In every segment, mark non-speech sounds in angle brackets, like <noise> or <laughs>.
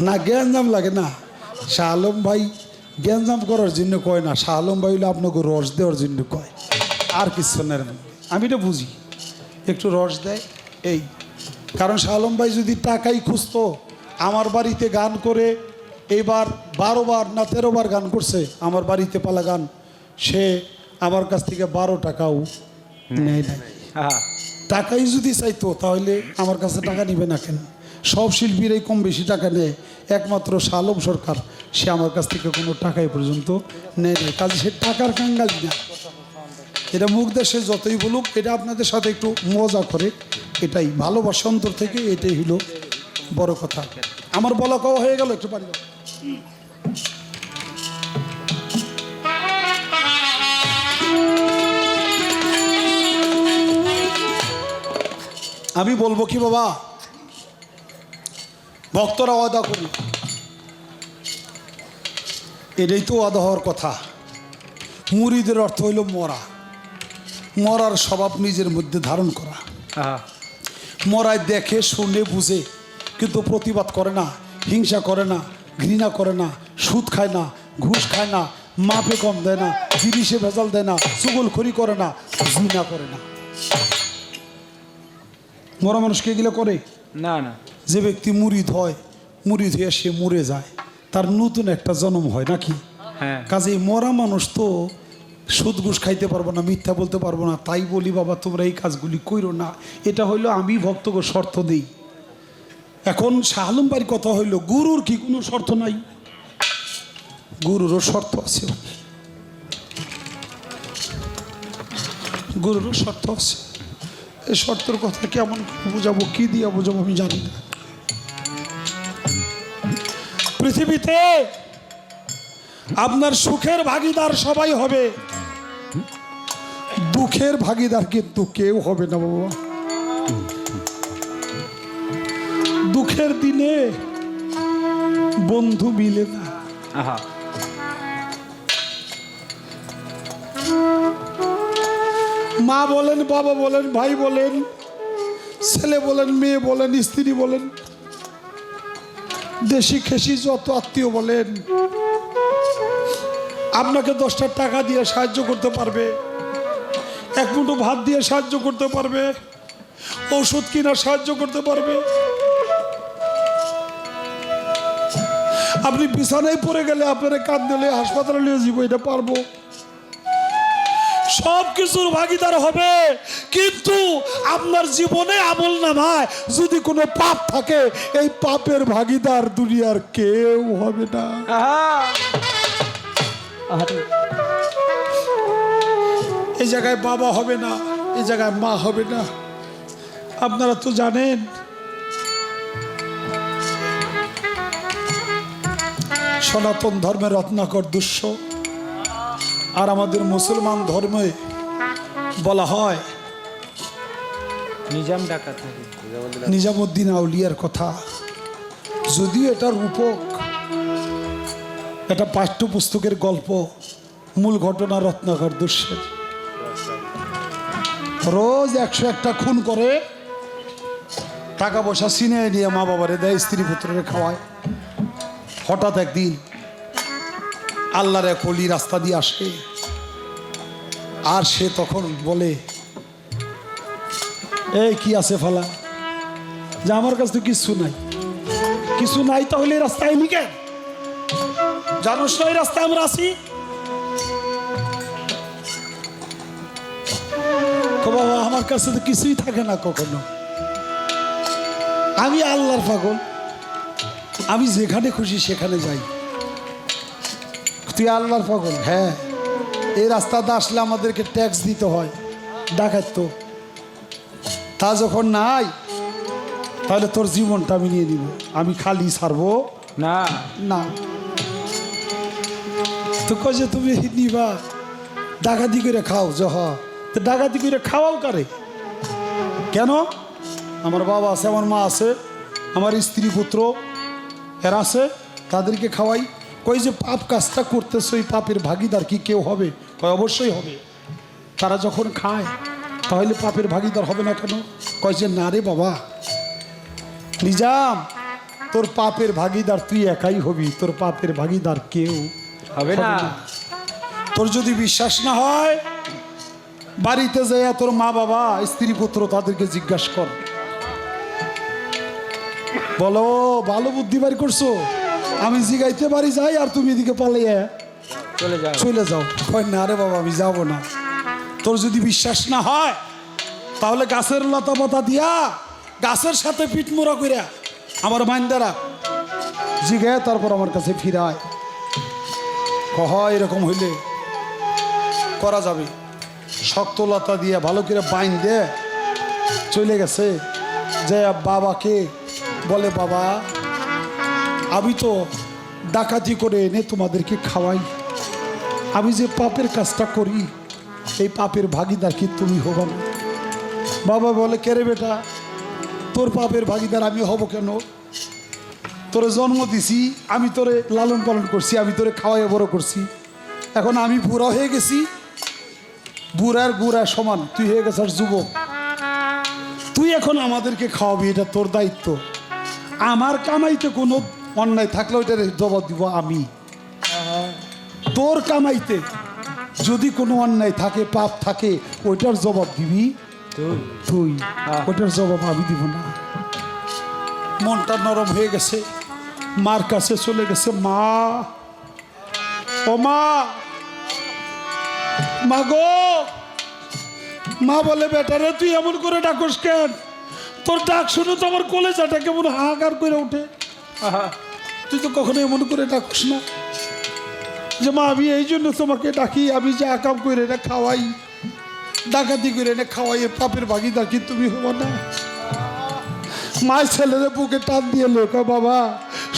না গ্যাঞ্জাম লাগে না। শাহ আলম ভাই গ্যাঞ্জাম করার জন্য কয় না শাহ আলম ভাই হলে আপনাকে রস দেওয়ার জন্য কয়। আর কিছু না আমি এটা বুঝি। একটু রস দেয় এই। কারণ শাহ আলম ভাই যদি টাকাই খুঁজতো আমার বাড়িতে গান করে এইবার বারো বার না তেরো বার গান করছে আমার বাড়িতে পালা গান সে আমার কাছ থেকে বারো টাকাও নেয় নাই। হ্যাঁ। টাকাই যদি চাইতো তাহলে আমার কাছে টাকা নিবে না কেন? সব শিল্পীরাই কম বেশি টাকা নেয়। একমাত্র শালম সরকার, সে আমার কাছ থেকে কোনো টাকাই পর্যন্ত নেয় নেই। কাজে সে টাকার কাঙ্গালি না। এটা মুখ দেশে যতই বলুক, এটা আপনাদের সাথে একটু মজা করে, এটাই। ভালোবাসা অন্তর থেকে এটাই হলো বড় কথা। আমার বলা কওয়া হয়ে গেল, একটু পারি আমি বলব কি বাবা ভক্তরা ওয়াদা করি। এটাই তো ওয়াদা হওয়ার কথা। মুড়িদের অর্থ হইল মরা। মরার স্বভাব নিজের মধ্যে ধারণ করা। মরায় দেখে শুনে বুঝে কিন্তু প্রতিবাদ করে না হিংসা করে না ঘৃণা করে না সুদ খায় না ঘুষ খায় না মাপে কম দেয় না জিনিসে ভেজাল দেয় না চুগলখড়ি করে না ঘৃণা করে না। মরা মানুষকে এগুলো করে? না না। যে ব্যক্তি মুরিদ হয় মুরিদ হয়ে সে মরে যায়। তার নতুন একটা জন্ম হয় নাকি? হ্যাঁ। কাজে মরা মানুষ তো সুদ ঘুষ খাইতে পারব না মিথ্যা বলতে পারব না তাই বলি বাবা তোমরা এই কাজগুলি কইরো না। এটা হইল আমি ভক্তকে শর্ত দিই। এখন শাহ আলম বাড়ির কথা হইল গুরুর কি কোনো শর্ত নাই? গুরুরও শর্ত আছে। গুরুরও শর্ত আছে। এই শর্তের কথা কেমন করে বুঝাবো কি দিয়া বুঝাবো আমি জানি না। পৃথিবীতে আপনার সুখের ভাগিদার সবাই হবে। দুঃখের ভাগিদার কিন্তু কেউ হবে না বাবা। দুঃখের দিনে বন্ধু মিলে না। মা বলেন বাবা বলেন ভাই বলেন ছেলে বলেন মেয়ে বলেন স্ত্রী বলেন দেশি খেসি যত আত্মীয় বলেন, আপনাকে দশটা টাকা দিয়ে সাহায্য করতে পারবে, এক মুঠো ভাত দিয়ে সাহায্য করতে পারবে ওষুধ কিনা সাহায্য করতে পারবে। আপনি বিছানায় পড়ে গেলে আপনারা কাঁদ দিলে হাসপাতালে নিয়ে যাব এটা পারব। সব কিছুর ভাগিদার হবে কিন্তু আপনার জীবনে আমল নামায় যদি কোনো পাপ থাকে এই পাপের ভাগিদার দুনিয়ার কেউ হবে না। এই জায়গায় বাবা হবে না এই জায়গায় মা হবে না। আপনারা তো জানেন। সনাতন ধর্মের রত্নাকর দুঃস্ব আর আমাদের মুসলমান ধর্মে বলা হয় নিজাম ডাকাত নাকি? নিজামুদ্দিন আউলিয়ার কথা। যদিও এটা রূপক, এটা পাঠ্যপুস্তকের গল্প, মূল ঘটনা রত্নাকর দৃশ্যের রোজ একশো একটা খুন করে, টাকা পয়সা সিনে নিয়ে মা বাবারে দেয়, স্ত্রী পুত্ররে খাওয়ায়। হঠাৎ একদিন আল্লাহর এক রাস্তা দিয়ে আসে। আর সে তখন বলে এই, কি আছে ফালা? যে আমার কাছে তো কিছু নাই। কিছু নাই তাহলে রাস্তায় নিকে জানোস না এই রাস্তায় আমরা আসি বাবা, আমার কাছে তো কিছুই থাকে না কখনো। আমি আল্লাহর পাগল। আমি যেখানে খুশি সেখানে যাই। তুই আল্লাহর পাগল? হ্যাঁ। এই রাস্তাতে আসলে আমাদেরকে ট্যাক্স দিতে হয়। ডাকাত তো। তা যখন নাই তাহলে তোর জীবনটা আমি নিয়ে নিব। আমি খালি ছাড়বো? না। না। তো কয় যে তুমি নিবা। ডাকাতি করে খাও জহ। তো ডাকাতি করে খাওয়াও কারে? কেন? আমার বাবা আছে আমার মা আছে আমার স্ত্রী পুত্র এরা আছে তাদেরকে খাওয়াই। কই যে পাপ কাজটা করতেছে ওই পাপের ভাগিদার কি কেউ হবে? কয় অবশ্যই হবে। তারা যখন খায় তাহলে পাপের ভাগিদার হবে না কেন? কয় যে না রে বাবা নিজাম তোর পাপের ভাগিদার তুই একাই হবি তোর পাপের ভাগিদার কেউ হবে না। তোর যদি বিশ্বাস না হয় বাড়িতে যাইয়া তোর মা বাবা স্ত্রী পুত্র তাদেরকে জিজ্ঞাসা কর। বলো ভালো বুদ্ধি বাড়ি করছ? আমি জিগাইতে বাড়ি যাই আর তুমি এদিকে পালিয়ে চলে যাও। চলে যাও। না রে বাবা আমি যাব না। তোর যদি বিশ্বাস না হয়, তাহলে গাছের লতা পাতা দিয়া গাছের সাথে মোড়া কইরা আমার মাইন্দারা জিগে তারপর আমার কাছে ফিরায়। কহ, এরকম হইলে করা যাবে। শক্ত লতা দিয়া ভালো করে বাইন দে চলে গেছে। যে বাবাকে বলে, বাবা, আমি তো ডাকাতি করে এনে তোমাদেরকে খাওয়াই। আমি যে পাপের কাজটা করি এই পাপের ভাগিদার কি তুমি হব? না বাবা বলে কেরে বেটা? তোর পাপের ভাগিদার আমি হব কেন? তোরে জন্ম দিছি, আমি তোরে লালন পালন করছি, আমি তোরে খাওয়াই বড় করছি। এখন আমি বুড়া হয়ে গেছি। বুড়ার গুড়া সমান, তুই হয়ে গেছিস যুবক। তুই এখন আমাদেরকে খাওয়াবি, এটা তোর দায়িত্ব। আমার কামাইতে কোনো অন্যায় থাকলে ওইটার জবাব দিব আমি। তোর কামাইতে যদি কোনো অন্যায় থাকে পাপ থাকে ওইটার জবাব দিবি? তুই। হ্যাঁ। জবাব আমি দিব না। মনটা নরম হয়ে গেছে। মার কাছে চলে গেছে মা। ও মা। মা গো। মা বলে বেটারে তুই এমন করে ডাকস কেন? তোর ডাক শুনে তো আমার কলেজাটা কেমন হাহাকার করে ওঠে। তুই তো কখনো এমন করে ডাকস না। যে মা আমি এই জন্য তোমাকে ডাকি, আমি যে আকাম করে এটা খাওয়াই। ডাকাতি করে এনে খাওয়াই পাপের ভাগিদার কি তুমি হব না? মায়ের ছেলেরে বুকে টান দিয়ে লোক বাবা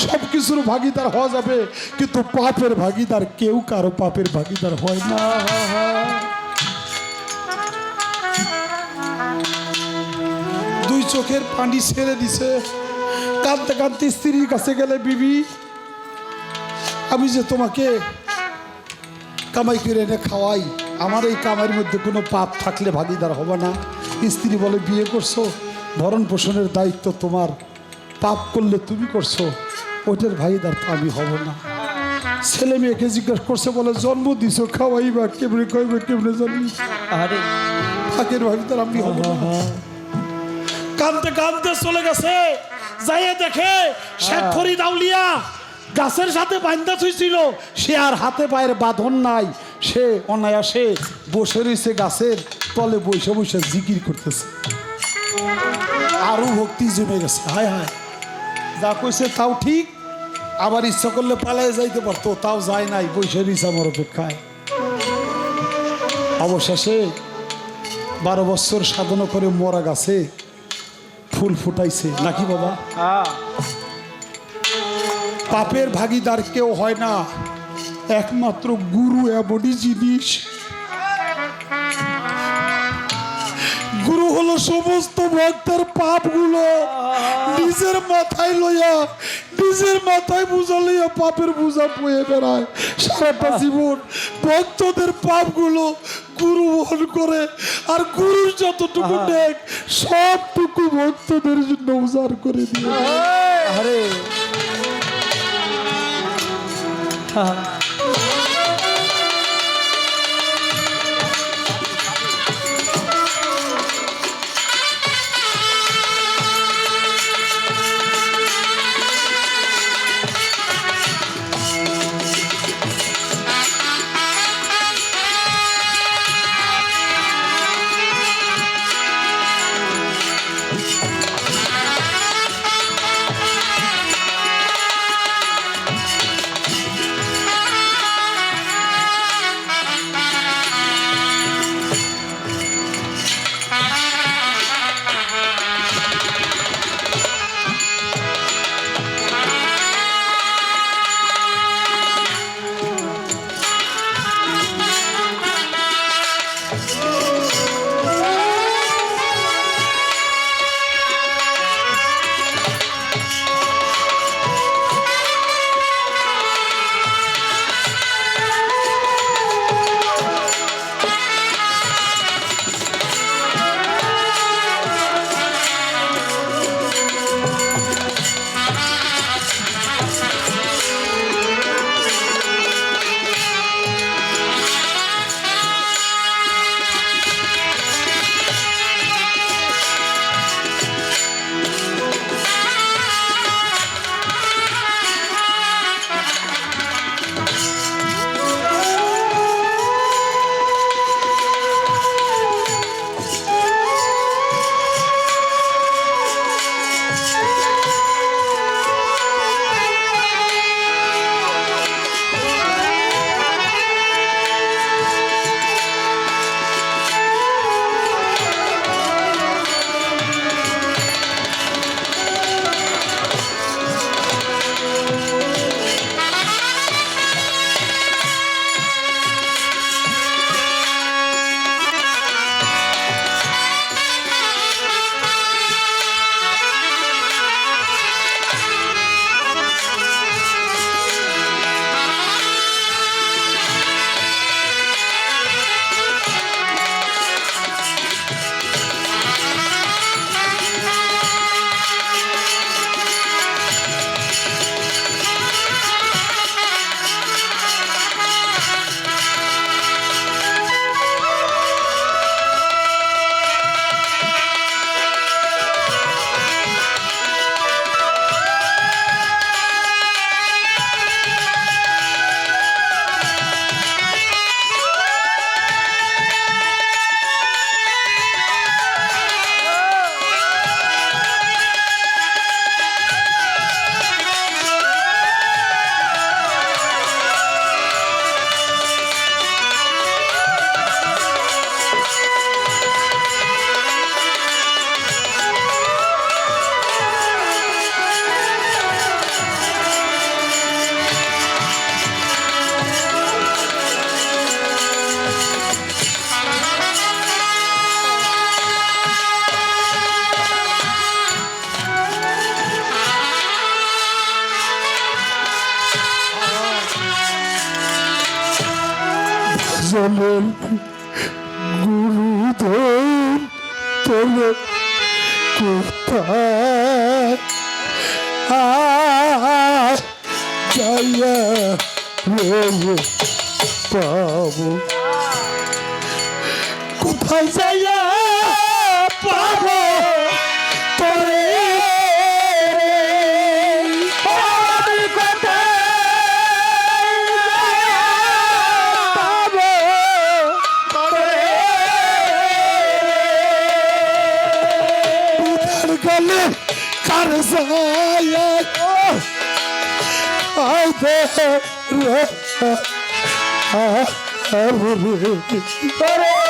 সব কিছুর ভাগিদার হওয়া যাবে, কিন্তু পাপের ভাগিদার কেউ কারও পাপের ভাগিদার হয় না। দুই চোখের পানি ছেড়ে দিছে। কাঁদতে কাঁদতে স্ত্রীর কাছে গেলে, বিবি, আমি যে তোমাকে কামাই করে এনে খাওয়াই। আমার এই কামাইয়ের মধ্যে কোনো পাপ থাকলে ভাগিদার হবে না। স্ত্রী বলে বিয়ে করছ? ভরণ পোষণের দায়িত্ব তোমার। পাপ করলে তুমি করছ। ওইটার ভাগিদার তো আমি হব না। ছেলে মেয়েকে জিজ্ঞাসা করছে বলে জন্ম দিছো খাওয়াইবা কেমনে খাইবে কেমনে জানি? আরে। ফাঁকের ভাগিদার আমি হব না। কানতে কানতে চলে গেছে। যাইয়ে দেখে শেখ ফরিদ আউলিয়া গাছের সাথে বান্ধা থুইছিল সে আর হাতে পায়ের বাঁধন নাই। সে অনায়াসে বসে রয়েছে গাছের তলে বসে বসে জিকির করতেছে। আরও ভক্তি জমে গেছে। হায় হায়। যা কইছে তাও ঠিক আবার ইচ্ছা করলে পালায় যাইতে পারতো তাও যায় নাই বসে রয়েছে আমার অপেক্ষায়। অবশেষে বারো বছর সাধনা করে মরা গাছে ফুল ফুটাইছে। নাকি বাবা? আহ, পাপের ভাগিদার কেউ হয় না। একমাত্র গুরু এমনই জিনিস। গুরু হলো সমস্ত ভক্তের পাপগুলো নিজের মাথায় লইয়া, নিজের মাথায় বুঝা লইয়া পাপের বুঝা বয়ে বেড়ায়। সারাটা জীবন ভক্তদের পাপগুলো গুরু বহন করে, আর গুরুর যতটুকু নেক, সবটুকু ভক্তদের জন্য উজাড় করে দিয়ে। দেয়। <laughs> চলেন গুরুদেব চলে কোথায়? পাবো। কোথায় যাই? বলে কারসায় আয় রে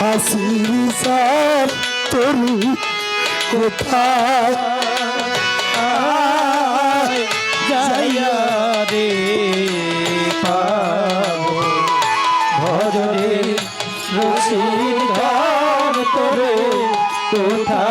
হাসিনি সব তরু কোথায়? যাইয়া রে ভরে রসিদার তোরে কোথায়?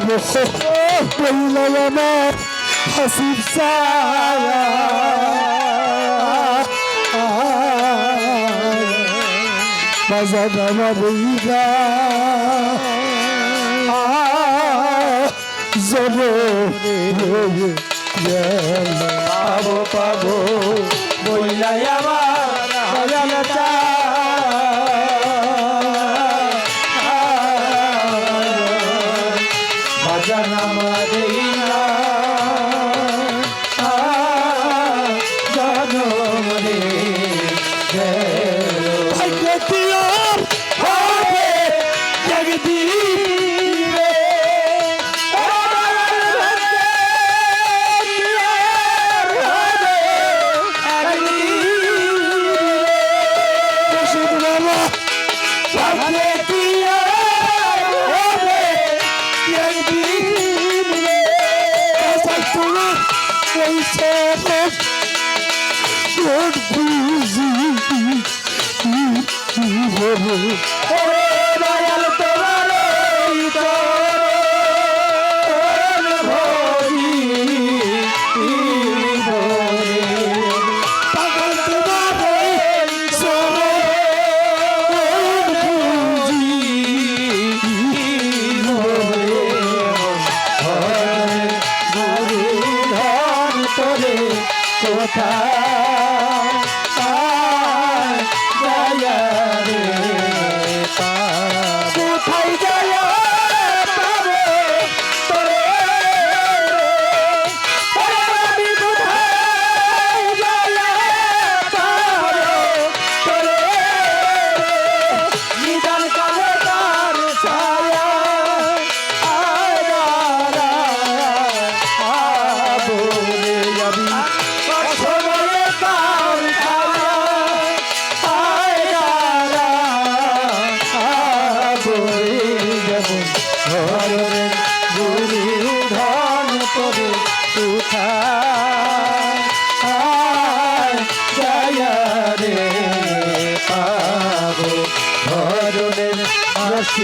যাব পড়িল আমার হাসির সায়া বাজার আমার ইরা জবে পাবো পাবো বইলাই আমার চাই Rama Devi হবে দয়াল তোমার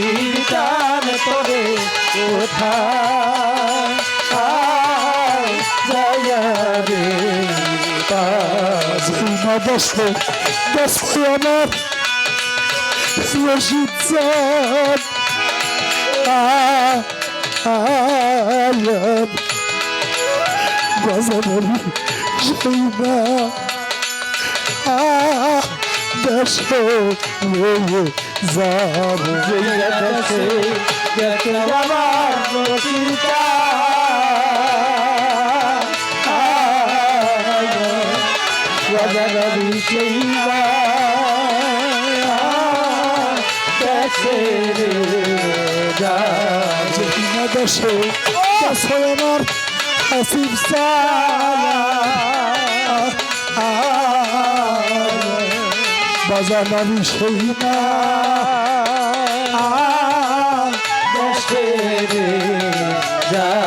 আরে তোরে কোথায়? আয় জয়া রে পাবো না, দোস্ত দোস্ত আমার। সাহেব আয়াব গজনবী শৈবা দেশ যাব দেশে গেছে আমার চিন্তা দেশে আমার হাসিব বাজার নামি সহিনা দেশে রে যা।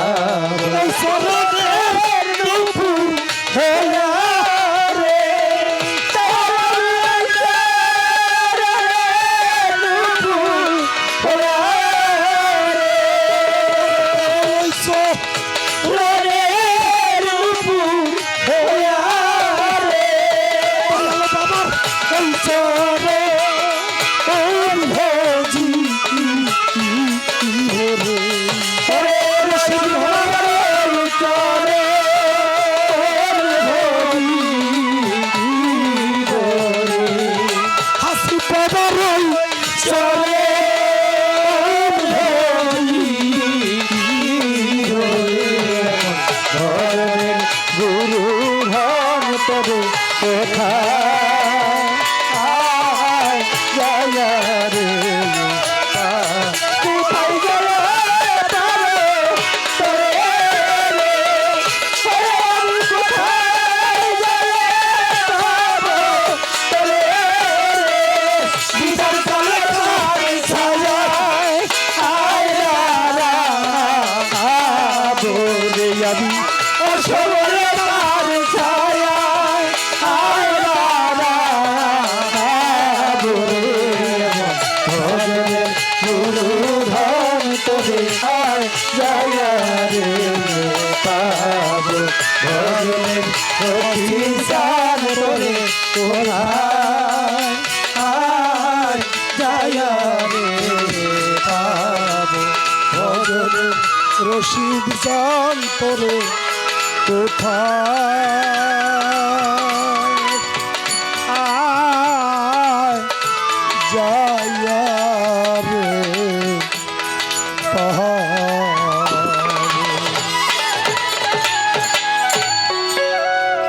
ভজনে গুরু ধন তোরে আয় জয়া রে পাব ভজনে প্রতিষ্ঠান তোরে কোথায় আয় রে পাব ভজনে রশিদ জান কোথায়?